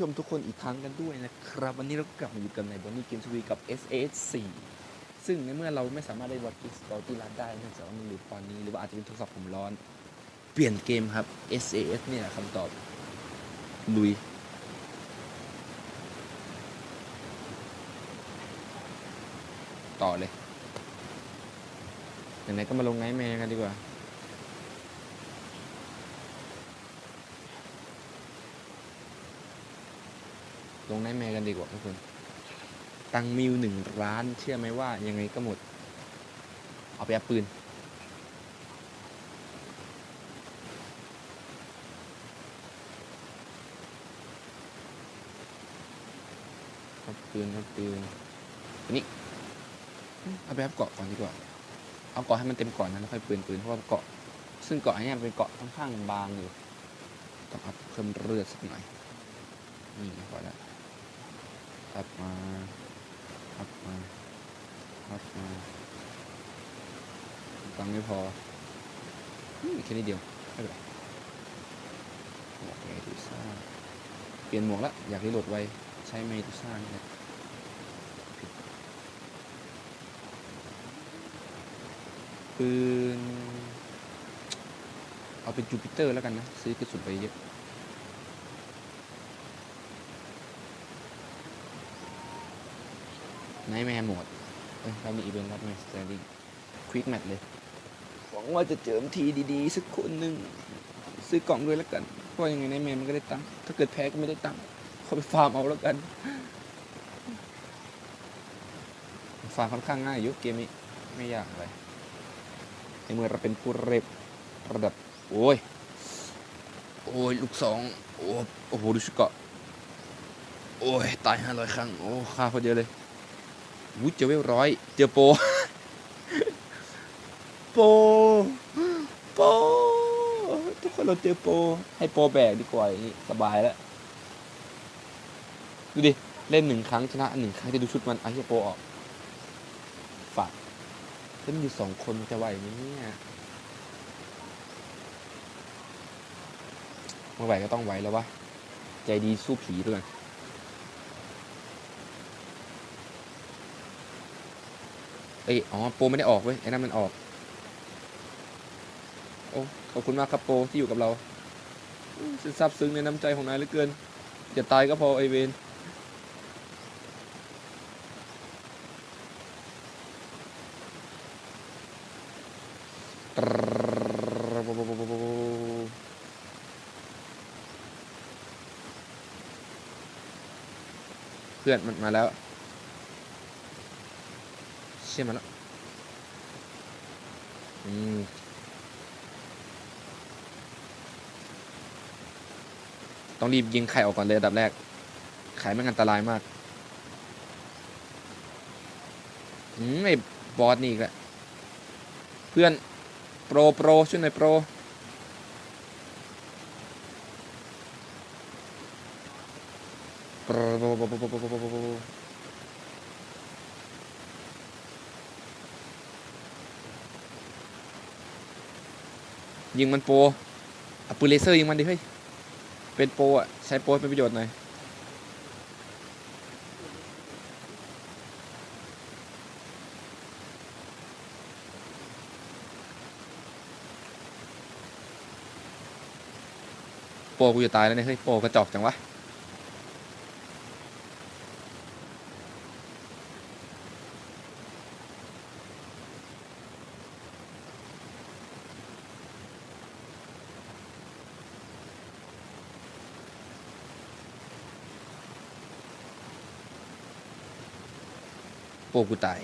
ชมทุกคนอีกครั้งกันด้วยนะครับ วันนี้เรากลับมาอยู่กันในบอนนี่เกมทีวีกับ SAS 4ซึ่งในเมื่อเราไม่สามารถได้วัดกิสตอที่ร้านได้เนื่องจากว่ามันหลุดตอนนี้หรือว่าอาจจะเป็นโทรศัพท์ผมร้อน เปลี่ยนเกมครับ SAS เนี่ยคำตอบลุยต่อเลยไหนๆก็มาลงไนท์แมร์กันดีกว่า ลงไนท์แมร์กันดีกว่าทุกคน ตังมิวหนึ่งร้าน เชื่อไหมว่ายังไงก็หมด เอาไปเอาปืนเอาปืนเอาปืนนนี้เอาไปอัพเกาะก่อนดีกว่า เอาเกาะให้มันเต็มก่อนนะแล้วค่อยปืนปืนเพราะว่าเกาะ ซึ่งเกาะนเนี้ยเป็นเกาะค่อนข้างบางอยู่ต้องอัพเพิ่มเลือดสักหน่อยนี่พอแล้ว อัพมาอัพมาอัพมาตังค์ไม่พออืมแค่นี้เดียวไม่เป็นไรหมวกเมดูซ่าเปลี่ยนหมวกละอยากรีโหลดไวใช้เมดูซ่านี่แหละปืน เอาเป็นจูปิเตอร์แล้วกันนะ ซื้อกระสุนไปเยอะ ไนท์แมร์โหมดเอ้ยเรามีอีเวนต์รับแมสเตอร์ดิ้งควิกแมทเลย หวังว่าจะเจอทีดีๆ สักคนหนึ่งซื้อกล่องด้วยแล้วกัน เพราะยังไงไนท์แมร์มันก็ได้ตังค์ถ้าเกิดแพ้ก็ไม่ได้ตังค์เขาไปฟาร์มเอาแล้วกัน ฟาร์มค่อนข้างง่ายอยุคเกมนี้ไม่ยากอะไรในเมื่อเราเป็นผู้เร็บระดับ โอ้ย โอ้ย ลูกสอง โอ้โหดูชิเกาะโอ้ย ตายห้าร้อยครั้ง โอ้ค่าพอเดียวเลย วุ้ยเจอเวลร้อยเจอโป โป โป ทุกคนเราเจอโป ให้โปแบกดีกว่าอย่างนี้สบายแล้ว ดูดิ เล่นหนึ่งครั้งชนะหนึ่งครั้งจะดูชุดมันไอ้เหี้ยโปออกฝากเล่นอยู่สองคนจะไหวไหมเนี่ยไม่ไหวก็ต้องไหวแล้ววะ ใจดีสู้ผีด้วยกัน เอ้ยอ๋อโปรไม่ได้ออกเว้ยไอ้นั่นมันออก โอ้ขอบคุณมากครับโปรที่อยู่กับเราฉันซาบซึ้งในน้ำใจของนายเหลือเกินอย่าตายก็พอไอเวนเพื่อนมันมาแล้ว เชื่อมาแล้วอืมต้องรีบยิงไข่ออกก่อนเลยอันดับแรก ไข่ไม่งอันตรายมาก อืมไอ้บอสนี่อีกแล้วเพื่อน โปร โปร ช่วยหน่อยโปร โปรโปรโปรโปรโปรโปรโปรโปรโปร ยิงมันโปรเอาปืนเลเซอร์ยิงมันดิเฮ้ย เป็นโปรอะ ใช้โปรเป็นประโยชน์หน่อย โปรกูจะตายแล้วเนี่ยเฮ้ย โปรกระจอกจังวะ โปรกูตาย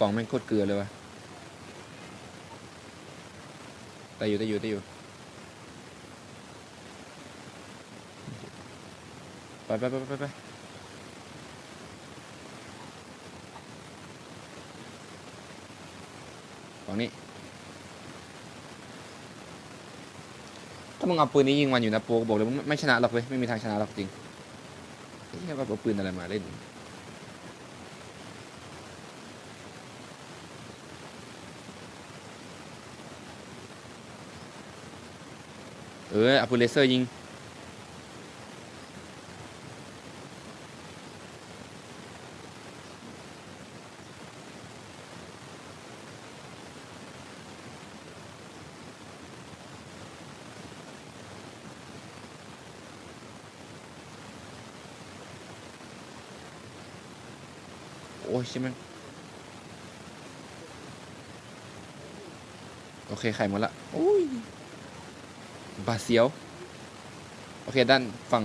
กล่องแม่งโคตรเกลือเลยวะแต่อยู่แต่อยู่แต่อยู่ไปไปไปไปไปฝั่งนี้ มึงเอาปืนนี้ยิงมันอยู่นะโป๊กบอกเลยไม่ชนะหรอกเว้ยไม่มีทางชนะหรอกจริงเฮ้ยว่าเอาปืนอะไรมาเล่นเออเอาปืนเลเซอร์ยิง โอ้ยใช่ไหมงโอเค ไข่หมดละโอ้ยบาดเสียว โอเค ด้านฝั่ง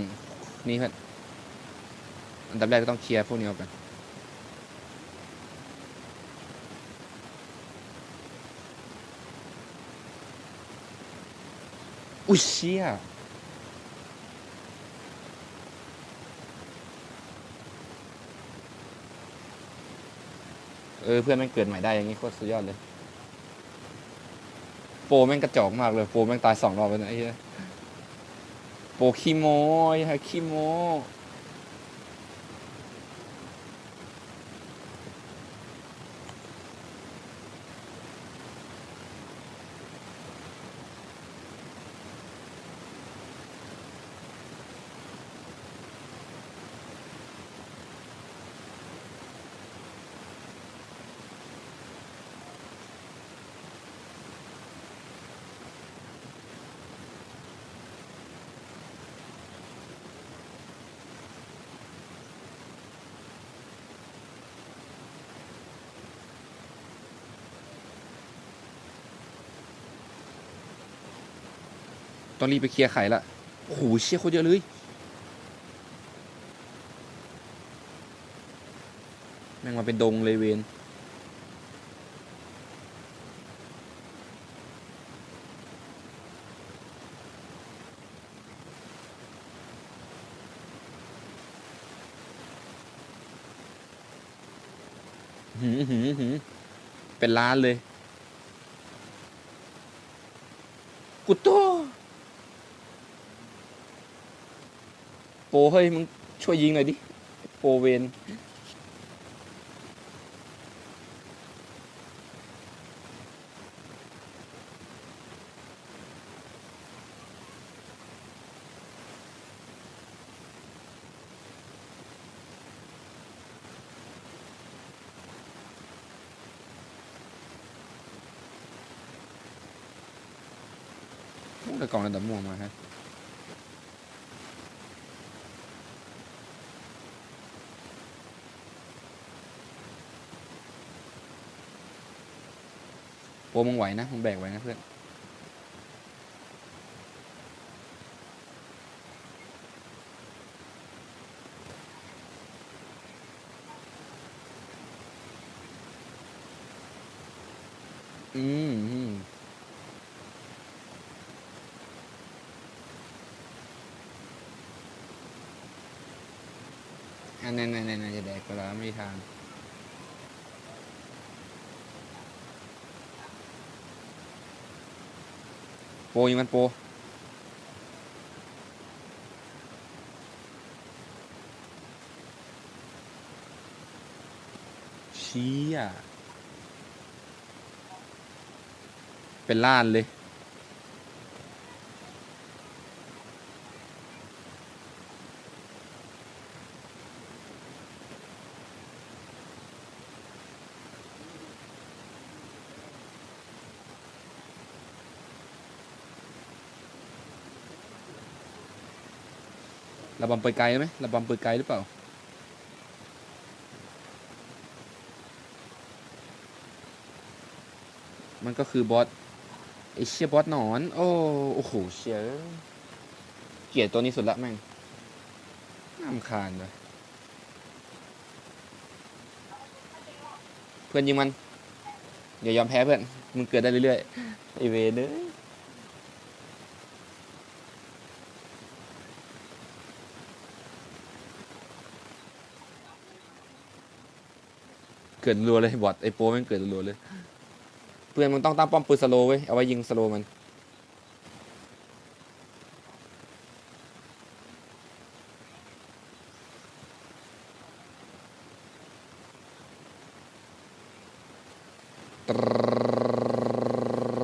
นี้เพื่อนอันดับแรกก็ต้องเคลียร์พวกนี้ออกกันอุ้ยเชี่ย ออเพื่อนแม่งเกิดใหม่ได้อย่างงี้โคตรสุดยอดเลย โปแม่งกระจอกมากเลย โปแม่งตายสองรอบแล้วนะไอ้เหี้ยโปขี้โม้ไอ้เหี้ยขี้โม้ ต้องรีบไปเคลียร์ไข่ละ โอ้โหเชี่ยโคตรเยอะเลย แม่งมาเป็นดงเลยเวนหืมหืมหืมเป็นล้านเลยกุโต โปรเฮ้ยมึงช่วยยิงหน่อยดิโปรเวนโอ้แต่กล่องระดับม่วงมาฮะ โปรมึงไหวนะมึงแบกไหวนะเพื่อนอืมอืมอันนั้นนั่นนั่นจะแดกก็แล้วไม่มีทาง โปรยิงมันโปรเชี่ะเป็นล้านเลย ระบำปืนไกลไหมระบำปืนไกลหรือเปล่า มันก็คือบอสไอเชียบอสหนอน โอ้โอ้โหเชียเกลียดตัวนี้สุดละแม่งน่ารำคาญเลยเพื่อนยิงมันอย่ายอมแพ้เพื่อน มึงเกิดได้เรื่อยๆไอเวเนย เกิดรัวเลยบอทไอโปแม่งเกิดรัวเลย เพื่อนมึงต้องตั้งป้อมปืนสโลว์ไว้เอาไว้ยิงสโลว์มัน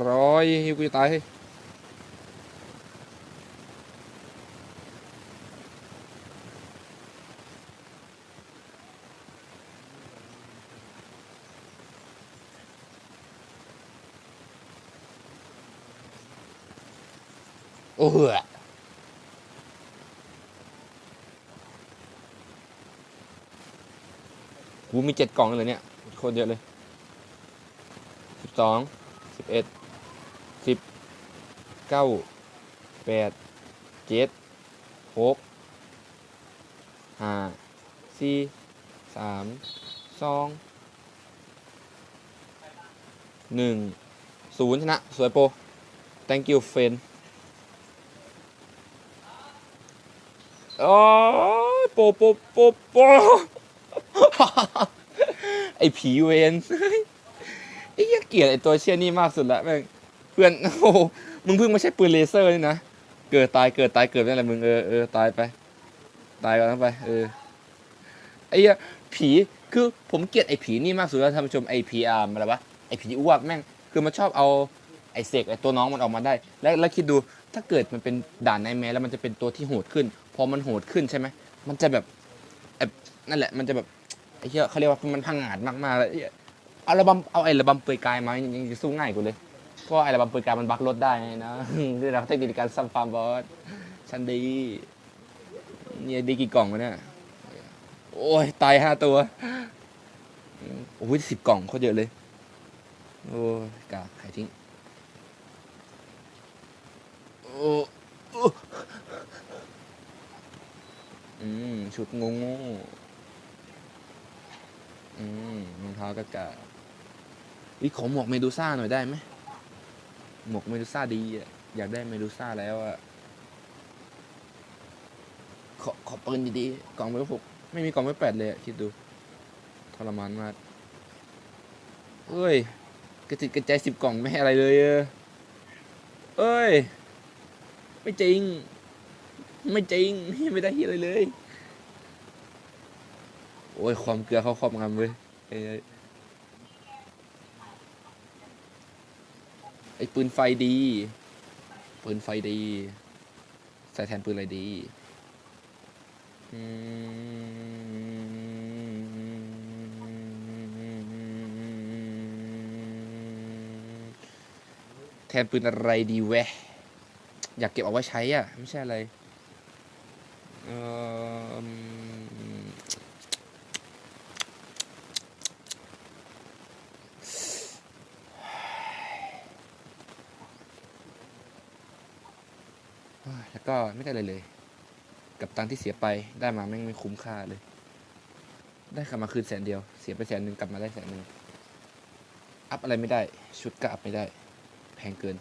โอ้ยฮิวกูจะตายเฮ้ย โอ้โหกูมีเจ็ดกล่องเลยเนี่ยโคตรเยอะเลยสิบสองสิบเอ็ดสิบเก้าแปดเจ็ดหกห้าสี่สามสองหนึ่งศูนย์ชนะ สวยโป thank you friend โอ้ยโปโปโปโปไอผีเวนไอ้เหี้ยเกลียดไอตัวเชี่ยนี่มากสุดละแม่งเพื่อนโอ้โหมึงเพิ่งไม่ใช่ปืนเลเซอร์นี่นะเกิดตายเกิดตายเกิดนั่นแหละมึงเออเออตายไป ตายก่อนไปเออไอ้ยผีคือผมเกลียดไอ้ผีนี่มากสุดแล้วท่านผู้ชมไอ้ผีอาร์มอะไรวะไอ้ผีอ้วกแม่งคือมันชอบเอาไอ้เสกไอ้ตัวน้องมันออกมาได้ แล้วแล้วคิดดู ถ้าเกิดมันเป็นด่านในแมแล้วมันจะเป็นตัวที่โหดขึ้น พอมันโหดขึ้นใช่ไหมมันจะแบบแอบนั่นแหละมันจะแบบไอ้เหี้ยเขาเรียกว่ามันพังงาดมากๆเลยไอ้เหี้ยเอาระบำเอาไอ้ระบำเปลือยกายมายังยังจะสู้ง่ายกว่าเลยเพราะไอ้ระบำเปลือยกายมันบักรถได้นะด้วยเราเทคนิคการซัมฟาร์มบอสชันดีเนี่ยดีกี่กล่องวะเนี่ยโอ้ยตายห้าตัวโอ้ยสิบกล่องเขาเยอะเลย โอ้ยกาขายทิ้ง อืม ชุดงงอืมรองเท้ากากาวิขอหมวกเมดูซ่าหน่อยได้ไหมหมวกเมดูซ่าดีอะ อยากได้เมดูซ่าแล้วอะ ขอขอปืนดีๆกล่องไม่หกไม่มีกล่องไม่แปดเลยอะคิดดูทรมานมากเอ้ย กระจิตกระใจสิบกล่องไม่ให้อะไรเลยเออเอ้ย ไม่จริง ไม่จริงไม่ได้เฮียอะไรเลย โอ้ยความเกลือเขาครอบงำเว้ยไอ้ปืนไฟดี ปืนไฟดี ใส่แทนปืนอะไรดีอืแทนปืนอะไรดีแวะ อยากเก็บเอาไว้ใช้อะ ไม่ใช่อะไรเอิ่มแล้วก็ไม่ได้อะไรเลย กับตังที่เสียไปได้มาแม่งไม่คุ้มค่าเลย ได้กลับมาคืนแสนเดียว เสียไปแสนหนึ่งกลับมาได้แสนหนึ่งอัพอะไรไม่ได้ ชุดก็อัพไม่ได้ แพงเกิน